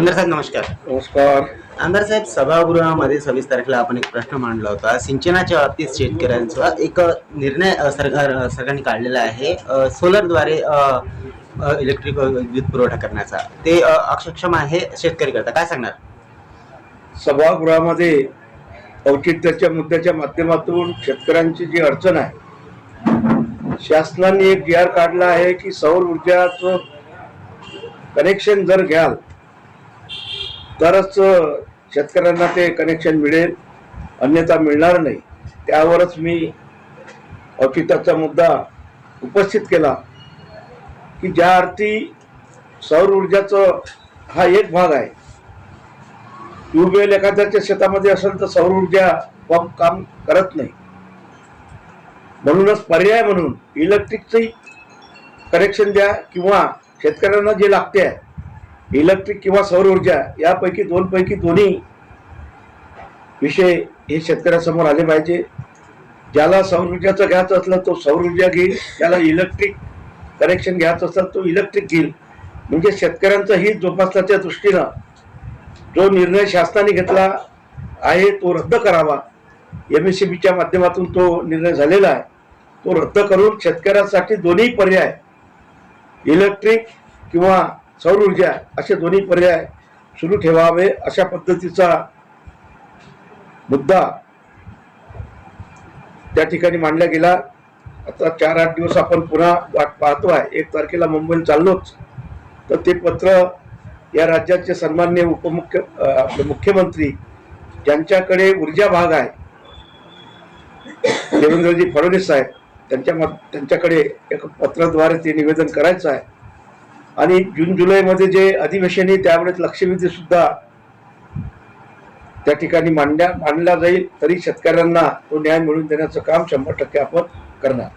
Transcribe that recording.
आमदार साहेब नमस्कार. नमस्कार. आमदार साहेब सभागृहामध्ये सव्वीस तारखेला आपण एक प्रश्न मांडला होता. सिंचनाच्या बाबतीत शेतकऱ्यांचा एक निर्णय सरकार सरकारने काढलेला आहे सोलरद्वारे इलेक्ट्रिक विद्युत पुरवठा करण्याचा. ते अ, अक्षम आहे शेतकरी करता काय सांगणार? सभागृहामध्ये औचित्याच्या मुद्द्याच्या माध्यमातून शेतकऱ्यांची जी अडचण आहे शासनाने एक जी आर काढला आहे की सौर ऊर्जाचं कनेक्शन जर घ्याल तरच शेतकऱ्यांना ते कनेक्शन मिळेल अन्यथा मिळणार नाही. त्यावरच मी औचित्याचा मुद्दा उपस्थित केला की ज्या अर्थी सौर ऊर्जाचं हा एक भाग आहे. ट्यूबवेल एखाद्याच्या शेतामध्ये असेल तर सौर ऊर्जा पंप काम करत नाही. म्हणूनच पर्याय म्हणून इलेक्ट्रिकचंही कनेक्शन द्या किंवा शेतकऱ्यांना जे लागते आहे इलेक्ट्रिक किंवा सौर ऊर्जा यापैकी दोन पैकी दोन्ही विषय हे शेतकऱ्यासमोर आले पाहिजे. ज्याला सौर ऊर्जाचं घ्यायचं असलं तो सौर ऊर्जा घेईल. ज्याला इलेक्ट्रिक कनेक्शन घ्यायचं असलं तो इलेक्ट्रिक घेईल. म्हणजे शेतकऱ्यांचं हित जोपासण्याच्या दृष्टीनं जो निर्णय शासनाने घेतला आहे तो रद्द करावा. एम एस सी बीच्या माध्यमातून तो निर्णय झालेला आहे. तो रद्द करून शेतकऱ्यांसाठी दोन्ही पर्याय इलेक्ट्रिक किंवा सौर ऊर्जा असे दोन्ही पर्याय सुरू ठेवावे अशा पद्धतीचा मुद्दा त्या ठिकाणी मांडला गेला. आता चार आठ दिवस आपण पुन्हा वाट पाहतो आहे एक तारखेला मुंबईला चाललोच. तर ते पत्र या राज्याचे सन्मान्य उपमुख्य आपले मुख्यमंत्री ज्यांच्याकडे ऊर्जा भाग आहे देवेंद्रजी फडणवीस साहेब त्यांच्या त्यांच्याकडे एक पत्राद्वारे ते निवेदन करायचं आहे. आणि जून जुलैमध्ये जे अधिवेशन आहे त्यावेळेस लक्षवेधी सुद्धा त्या ठिकाणी मांडल्या मांडला जाईल तरी शेतकऱ्यांना तो न्याय मिळवून देण्याचं काम शंभर टक्के आपण करणार.